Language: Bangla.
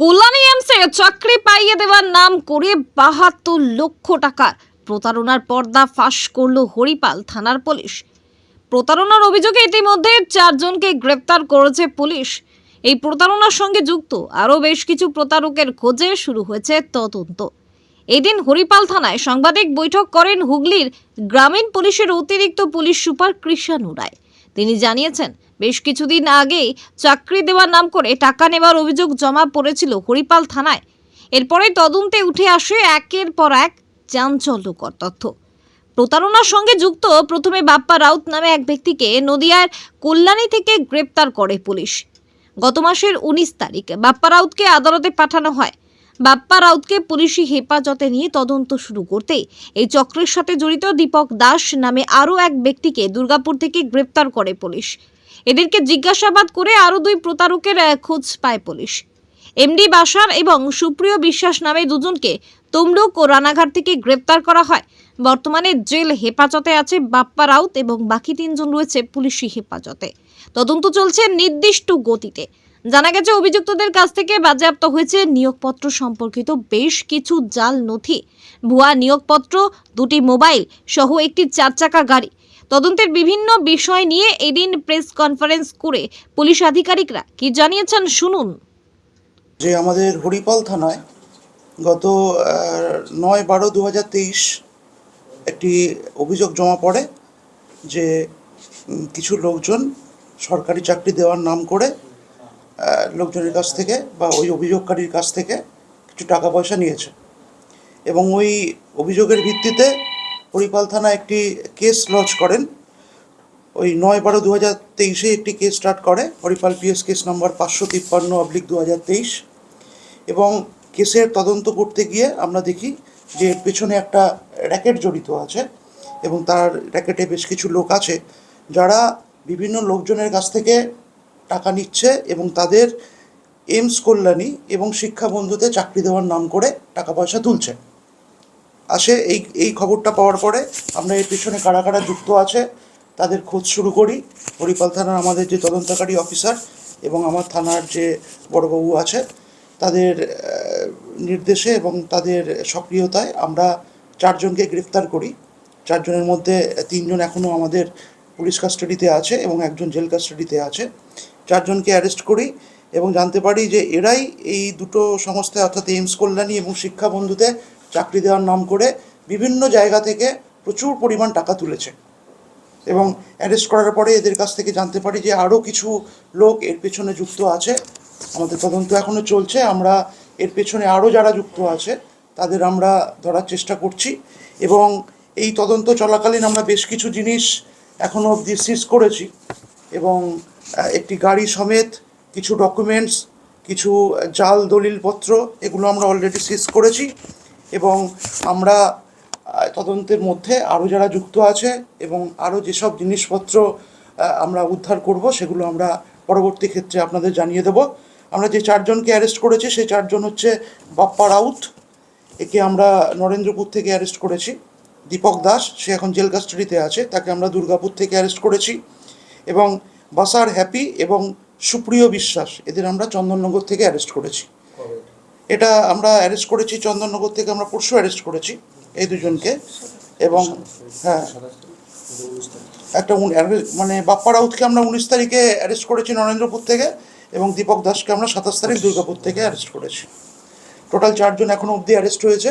কল্যাণী এমসে চাকরি পাইয়ে দেওয়ার নাম করে বাহাত্তর লক্ষ টাকার প্রতারণার পর্দা ফাঁস করল হরিপাল থানার পুলিশ। প্রতারণার অভিযোগে ইতিমধ্যে চারজনকে গ্রেপ্তার করেছে পুলিশ। এই প্রতারণার সঙ্গে যুক্ত আরও বেশ কিছু প্রতারকের খোঁজে শুরু হয়েছে তদন্ত। এদিন হরিপাল থানায় সাংবাদিক বৈঠক করেন হুগলির গ্রামীণ পুলিশের অতিরিক্ত পুলিশ সুপার কৃষাণু রায়। তিনি জানিয়েছেন, বেশ কিছুদিন আগেই চাকরি দেওয়ার নাম করে টাকা নেওয়ার অভিযোগ জমা পড়েছিল হরিপাল থানায়। এরপরে তদন্তে উঠে আসে একের পর এক চাঞ্চল্যকর তথ্য। প্রতারণার সঙ্গে যুক্ত প্রথমে বাপ্পা রাউত নামে এক ব্যক্তিকে নদিয়ার কল্যাণী থেকে গ্রেপ্তার করে পুলিশ। গত মাসের উনিশ তারিখ বাপ্পা রাউতকে আদালতে পাঠানো হয়। বাপ্পা রাউতকে পুলিশি হেফাজতে নিয়ে তদন্ত শুরু করতে এই চক্রের সাথে জড়িত দীপক দাস নামে আরও এক ব্যক্তিকে দুর্গাপুর থেকে গ্রেপ্তার করে পুলিশ। এদেরকে জিজ্ঞাসাবাদ করে আরও দুই প্রতারকের খোঁজ পায় পুলিশ। এমডি বাসার এবং সুপ্রিয় বিশ্বাস নামে দুজনকে তমলুক ও রানাঘাট থেকে গ্রেপ্তার করা হয়। বর্তমানে জেল হেফাজতে আছে বাপ্পা রাউত এবং বাকি তিনজন রয়েছে পুলিশি হেফাজতে। তদন্ত চলছে নির্দিষ্ট গতিতে। জানা গেছে, অভিযুক্তদের কাছ থেকে বাজেয়াপ্ত হয়েছে নিয়োগপত্র সম্পর্কিত বেশ কিছু জাল নথি। ভুয়া নিয়োগপত্র, দুটি মোবাইল সহ একটি চার চাকা গাড়ি। তদন্তের বিভিন্ন বিষয় নিয়ে এদিন প্রেস কনফারেন্স করে পুলিশ আধিকারিকরা কি জানিয়েছেন শুনুন। যে আমাদের হরিপাল থানায় গত নয় বারো দু একটি অভিযোগ জমা পড়ে যে কিছু লোকজন সরকারি চাকরি দেওয়ার নাম করে লোকজনের কাছ থেকে বা ওই অভিযোগকারীর কাছ থেকে কিছু টাকা পয়সা নিয়েছে। এবং ওই অভিযোগের ভিত্তিতে পরিপাল থানা একটি কেস লজ করেন। ওই নয় বারো দু হাজার তেইশে একটি কেস স্টার্ট করে হরিপাল পিএস কেস নম্বর পাঁচশো তিপ্পান্ন অবলিক দু হাজার তেইশ। এবং কেসের তদন্ত করতে গিয়ে আমরা দেখি যে পেছনে একটা র্যাকেট জড়িত আছে এবং তার র্যাকেটে বেশ কিছু লোক আছে যারা বিভিন্ন লোকজনের কাছ থেকে টাকা নিচ্ছে এবং তাদের এমস কল্যাণী এবং শিক্ষা বন্ধুতে চাকরি দেওয়ার নাম করে টাকা পয়সা তুলছে। আসে এই এই খবরটা পাওয়ার পরে আমরা এর পিছনে কারা কারা যুক্ত আছে তাদের খোঁজ শুরু করি। হরিপাল থানার আমাদের যে তদন্তকারী অফিসার এবং আমার থানার যে বড়বাবু আছে, তাদের নির্দেশে এবং তাদের সক্রিয়তায় আমরা চারজনকে গ্রেফতার করি। চারজনের মধ্যে তিনজন এখনও আমাদের পুলিশ কাস্টাডিতে আছে এবং একজন জেল কাস্টাডিতে আছে। চারজনকে অ্যারেস্ট করি এবং জানতে পারি যে এরাই এই দুটো সংস্থায় অর্থাৎ এইমস কল্যাণী এবং শিক্ষা বন্ধুতে চাকরি দেওয়ার নাম করে বিভিন্ন জায়গা থেকে প্রচুর পরিমাণ টাকা তুলেছে। এবং অ্যারেস্ট করার পরে এদের কাছ থেকে জানতে পারি যে আরও কিছু লোক এর পেছনে যুক্ত আছে। আমাদের তদন্ত এখনও চলছে। আমরা এর পেছনে আরও যারা যুক্ত আছে, তাদের আমরা ধরার চেষ্টা করছি। এবং এই তদন্ত চলাকালীন আমরা বেশ কিছু জিনিস এখনও অবধি সিজ করেছি এবং একটি গাড়ি সমেত কিছু ডকুমেন্টস কিছু জাল, দলিলপত্র এগুলো আমরা অলরেডি সিজ করেছি এবং আমরা তদন্তের মধ্যে আরও যারা যুক্ত আছে এবং আরও যেসব জিনিসপত্র আমরা উদ্ধার করব সেগুলো আমরা পরবর্তী ক্ষেত্রে আপনাদের জানিয়ে দেব। আমরা যে চারজনকে অ্যারেস্ট করেছি, সেই চারজন হচ্ছে বাপ্পা রাউত, একে আমরা নরেন্দ্রপুর থেকে অ্যারেস্ট করেছি। দীপক দাস, সে এখন জেল কাস্টাডিতে আছে, তাকে আমরা দুর্গাপুর থেকে অ্যারেস্ট করেছি। এবং বাসার হ্যাপি এবং সুপ্রিয় বিশ্বাস, এদের আমরা চন্দননগর থেকে অ্যারেস্ট করেছি। এটা আমরা অ্যারেস্ট করেছি, চন্দননগর থেকে আমরা পরশু অ্যারেস্ট করেছি, এই দুজনকে। এবং হ্যাঁ। একটা মানে বাপ্পা রাউতকে আমরা উনিশ তারিখে অ্যারেস্ট করেছি নরেন্দ্রপুর থেকে, এবং দীপক দাসকে আমরা সাতাশ তারিখ দুর্গাপুর থেকে অ্যারেস্ট করেছি। টোটাল চারজন এখনও অবধি অ্যারেস্ট হয়েছে।